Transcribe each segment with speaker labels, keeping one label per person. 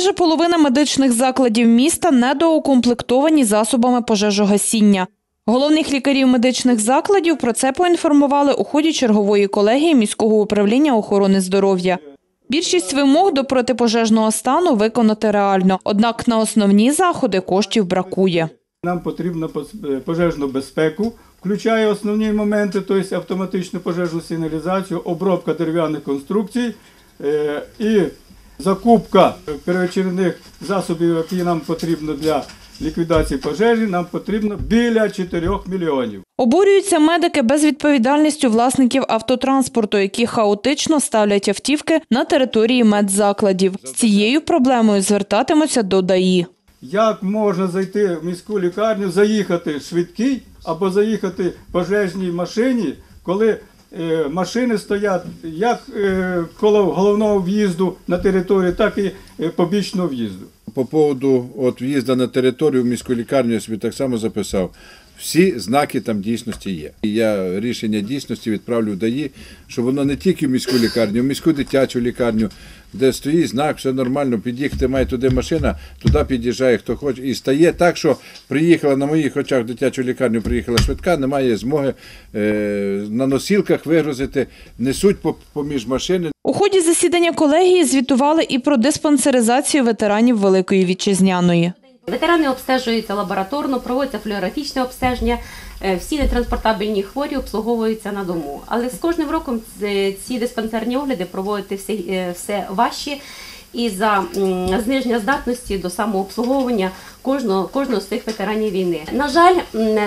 Speaker 1: Майже половина медичних закладів міста недоукомплектовані засобами пожежогасіння. Головних лікарів медичних закладів про це поінформували у ході чергової колегії міського управління охорони здоров'я. Більшість вимог до протипожежного стану виконати реально, однак на основні заходи коштів бракує.
Speaker 2: Нам потрібно е, пожежну безпеку, включає основні моменти, тобто автоматичну пожежну сигналізацію, обробка дерев'яних конструкцій е, і закупка первочерних засобів, які нам потрібно для ліквідації пожежі, нам потрібно біля 4 мільйонів.
Speaker 1: Обурюються медики безвідповідальністю власників автотранспорту, які хаотично ставлять автівки на території медзакладів. З цією проблемою звертатимуться до ДАІ.
Speaker 2: Як можна зайти в міську лікарню, заїхати швидкий або заїхати пожежній машині, коли машини стоять як е, коло головного в'їзду на територію, так і е, побічного в'їзду.
Speaker 3: По поводу от в'їзду на територію в міську лікарню я собі так само записав. Всі знаки там дійсності є. І я рішення дійсності відправлю в ДАІ, щоб воно не тільки в міську лікарню, в міську дитячу лікарню, де стоїть знак, все нормально, під'їхати має туди машина, туди під'їжджає хто хоче. І стає так, що приїхала на моїх очах в дитячу лікарню, приїхала швидка, немає змоги е, на носілках вигрузити, несуть поміж машини,
Speaker 1: У ході засідання колегії звітували і про диспансеризацію ветеранів Великої Вітчизняної.
Speaker 4: Ветерани обстежуються лабораторно, проводиться флюорографічне обстеження. е, Всі нетранспортабельні хворі обслуговуються на дому. Але з кожним роком ці диспансерні огляди проводити все, е, все важче. І за зниження здатності до самообслуговування кожного, кожного з цих ветеранів війни. На жаль,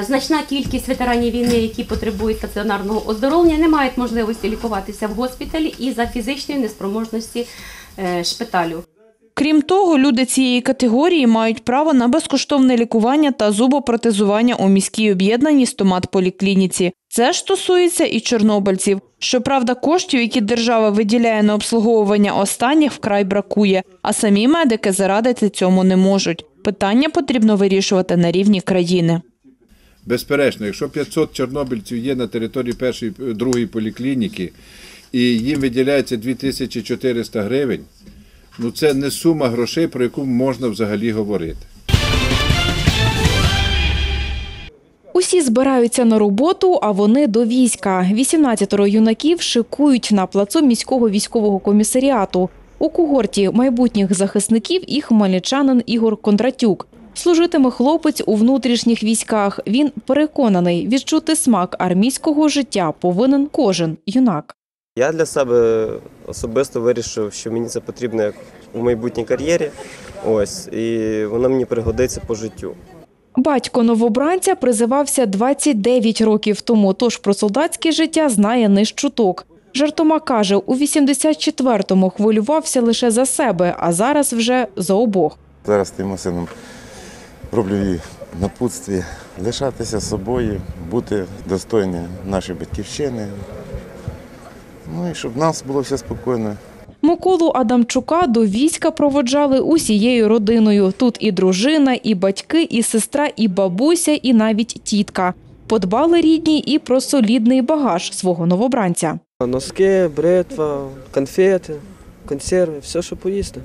Speaker 4: значна кількість ветеранів війни, які потребують стаціонарного оздоровлення, не мають можливості лікуватися в госпіталі і за фізичної неспроможності е, шпиталю.
Speaker 1: Крім того, люди цієї категорії мають право на безкоштовне лікування та зубопротезування у міській об'єднаній стоматполіклініці. Це ж стосується і чорнобильців. Щоправда, коштів, які держава виділяє на обслуговування останніх, вкрай бракує, а самі медики зарадити цьому не можуть. Питання потрібно вирішувати на рівні країни.
Speaker 3: Безперечно, якщо 500 чорнобильців є на території першої другої поліклініки і їм виділяється 2400 гривень, ну це не сума грошей, про яку можна взагалі говорити.
Speaker 5: Усі збираються на роботу, а вони до війська. 18 юнаків шикують на плацу міського військового комісаріату. У когорті майбутніх захисників і хмельничанин Ігор Кондратюк. Служитиме хлопець у внутрішніх військах. Він переконаний, відчути смак армійського життя повинен кожен юнак.
Speaker 6: Я для себе особисто вирішив, що мені це потрібно як у майбутній кар'єрі. Ось, і воно мені пригодиться по життю.
Speaker 5: Батько новобранця призивався 29 років тому, тож про солдатське життя знає не з чуток. Жартома каже, у 84-му хвилювався лише за себе, а зараз вже за обох.
Speaker 7: Зараз тим сином роблю їй напутстві лишатися собою, бути достойні нашої батьківщини. Ну і щоб в нас було все спокійно.
Speaker 5: Миколу Адамчука до війська проводжали усією родиною. Тут і дружина, і батьки, і сестра, і бабуся, і навіть тітка. Подбали рідні і про солідний багаж свого новобранця.
Speaker 8: Носки, бритва, конфети, консерви, все, що поїсти.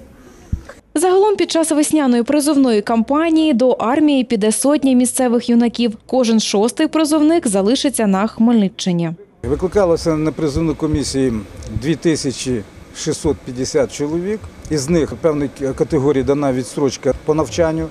Speaker 5: Загалом під час весняної призовної кампанії до армії піде сотня місцевих юнаків. Кожен шостий призовник залишиться на Хмельниччині.
Speaker 9: Викликалося на призовну комісії 2650 чоловік. Із них певної категорії дана відстрочка по навчанню,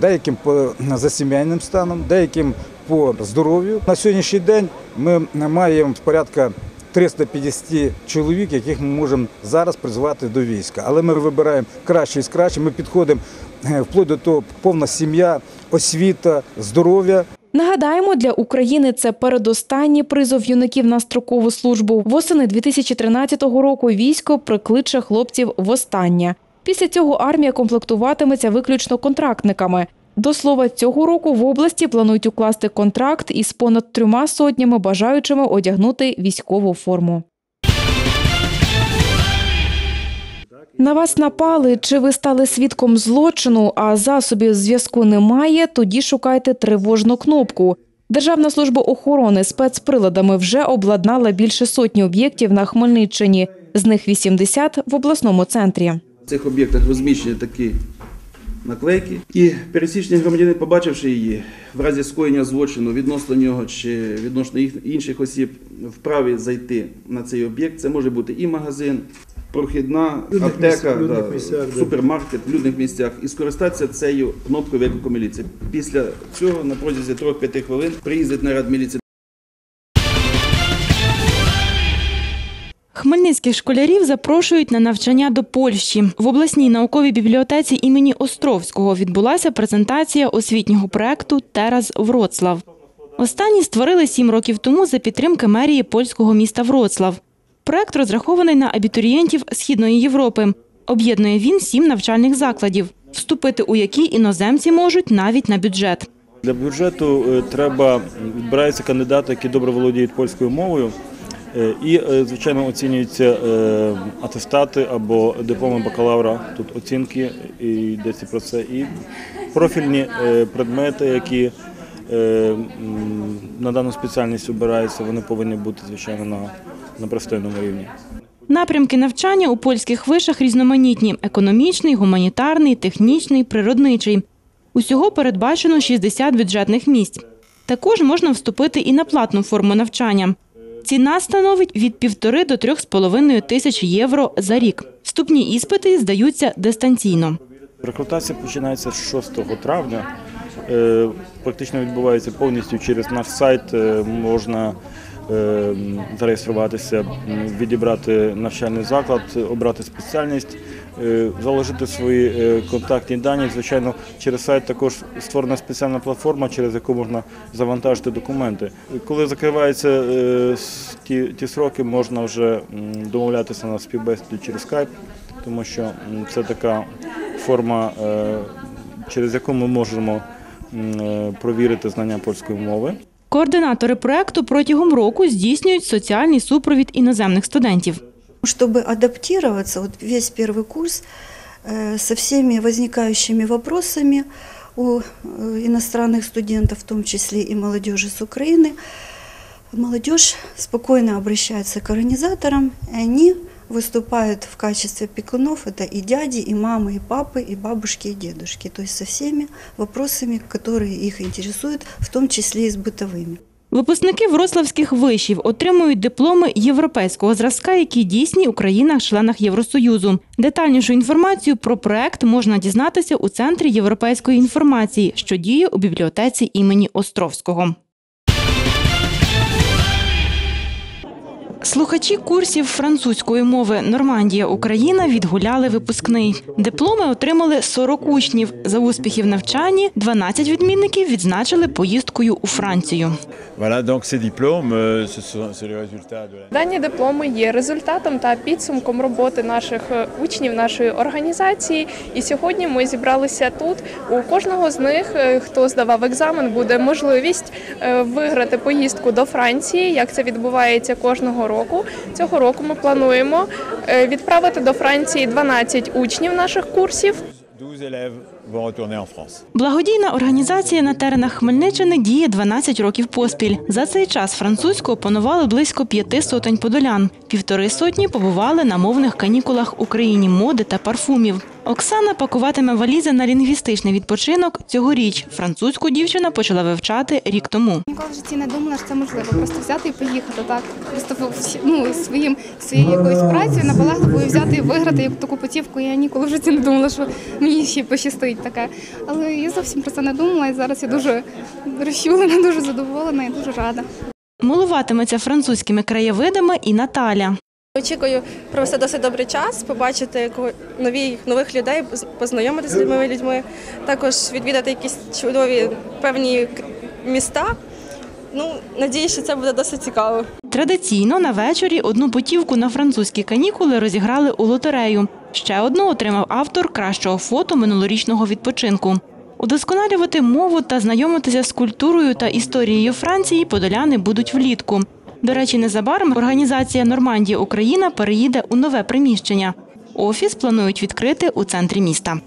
Speaker 9: деяким по за сімейним станом, деяким по здоров'ю. На сьогоднішній день ми маємо порядка 350 чоловік, яких ми можемо зараз призвати до війська. Але ми вибираємо краще із краще. Ми підходимо е, вплоть до того повна сім'я, освіта, здоров'я.
Speaker 5: Нагадаємо, для України це передостанній призов юнаків на строкову службу. Восени 2013 року військо прикличе хлопців востаннє. Після цього армія комплектуватиметься виключно контрактниками. До слова, цього року в області планують укласти контракт із понад трьома сотнями бажаючими одягнути військову форму. На вас напали, чи ви стали свідком злочину, а засобів зв'язку немає, тоді шукайте тривожну кнопку. Державна служба охорони спецприладами вже обладнала більше сотні об'єктів на Хмельниччині, з них 80 в обласному центрі.
Speaker 10: В цих об'єктах розміщені такі наклейки. І пересічний громадянин, побачивши її, в разі скоєння злочину відносно нього чи відносно інших осіб, вправі зайти на цей об'єкт. Це може бути і магазин, прохідна аптека, да, супермаркет в людних місцях і скористатися цією кнопкою виклику міліції. Після цього на протязі 3-5 хвилин приїздить наряд міліції.
Speaker 11: Хмельницьких школярів запрошують на навчання до Польщі. В обласній науковій бібліотеці імені Островського відбулася презентація освітнього проекту Тераз Вроцлав. Останній створили сім років тому за підтримки мерії польського міста Вроцлав. Проект розрахований на абітурієнтів Східної Європи. Об'єднує він сім навчальних закладів, вступити у які іноземці можуть навіть на бюджет.
Speaker 12: Для бюджету е, треба відбираються кандидати, які добре володіють польською мовою. е, І, е, звичайно, оцінюються атестати або дипломи бакалавра. Тут оцінки і йдеться про це. І профільні предмети, які на дану спеціальність обираються, вони повинні бути, звичайно, на, на пристойному рівні.
Speaker 11: Напрямки навчання у польських вишах різноманітні: економічний, гуманітарний, технічний, природничий. Усього передбачено 60 бюджетних місць. Також можна вступити і на платну форму навчання. Ціна становить від півтори до трьох з половиною тисяч євро за рік. Вступні іспити здаються дистанційно.
Speaker 12: Рекрутація починається з 6 травня. Е, Практично відбувається повністю через наш сайт. Е, Можна зареєструватися, відібрати навчальний заклад, обрати спеціальність, е, заложити свої е, контактні дані. Звичайно, через сайт також створена спеціальна платформа, через яку можна завантажити документи. Коли закриваються е, ті, ті сроки, можна вже домовлятися на співбесіду через Skype, тому що це така форма, е, через яку ми можемо е, провірити знання польської мови.
Speaker 11: Координатори проекту протягом року здійснюють соціальний супровід іноземних студентів.
Speaker 13: Чтобы адаптироваться, вот весь первый курс э, со всеми возникающими вопросами у э, иностранных студентов, в том числе и молодежи с Украины, молодежь спокойно обращается к организаторам, и они выступают в качестве пекунов. Это и дяди, и мамы, и папы, и бабушки, и дедушки. То есть со всеми вопросами, которые их интересуют, в том числе и с бытовыми.
Speaker 11: Випускники вроцлавських вишів отримують дипломи європейського зразка, які дійсні у країнах-членах Євросоюзу. Детальнішу інформацію про проект можна дізнатися у Центрі європейської інформації, що діє у бібліотеці імені Островського. Слухачі курсів французької мови Нормандія Україна відгуляли випускний. Дипломи отримали 40 учнів. За успіхи в навчанні 12 відмінників відзначили поїздкою у Францію.
Speaker 14: Euh.
Speaker 15: Дані дипломи є результатом та підсумком роботи наших е, учнів, нашої організації. І сьогодні ми зібралися тут. У кожного з них, е, хто здавав екзамен, буде можливість е, виграти поїздку до Франції. Як це відбувається кожного року? Цього року ми плануємо е, відправити до Франції 12 учнів наших курсів.
Speaker 14: 12 élèves vont retourner en France.
Speaker 11: Благодійна організація на теренах Хмельниччини діє 12 років поспіль. За цей час французьку опанували близько п'яти сотень подолян. Півтори сотні побували на мовних канікулах Україні моди та парфумів. Оксана пакуватиме валізи на лінгвістичний відпочинок цьогоріч. Французьку дівчина почала вивчати рік тому.
Speaker 16: Ніколи в житті не думала, що це можливо. Просто взяти і поїхати так. Просто ну, своїм своєю якоюсь працею наполегливою взяти і виграти як таку путівку. Я ніколи в житті не думала, що мені ще пощастить таке. Але я зовсім про це не думала, і зараз я дуже розчулена, дуже задоволена і дуже рада.
Speaker 11: Милуватиметься французькими краєвидами і Наталя.
Speaker 17: Очікую провести досить добрий час, побачити нові, нових людей, познайомитися з новими людьми, також відвідати якісь чудові певні міста. Ну, надіюсь, що це буде досить цікаво.
Speaker 11: Традиційно на вечорі одну путівку на французькі канікули розіграли у лотерею. Ще одну отримав автор кращого фото минулорічного відпочинку. Удосконалювати мову та знайомитися з культурою та історією Франції подоляни будуть влітку. До речі, незабаром організація Нормандія Україна переїде у нове приміщення. Офіс планують відкрити у центрі міста.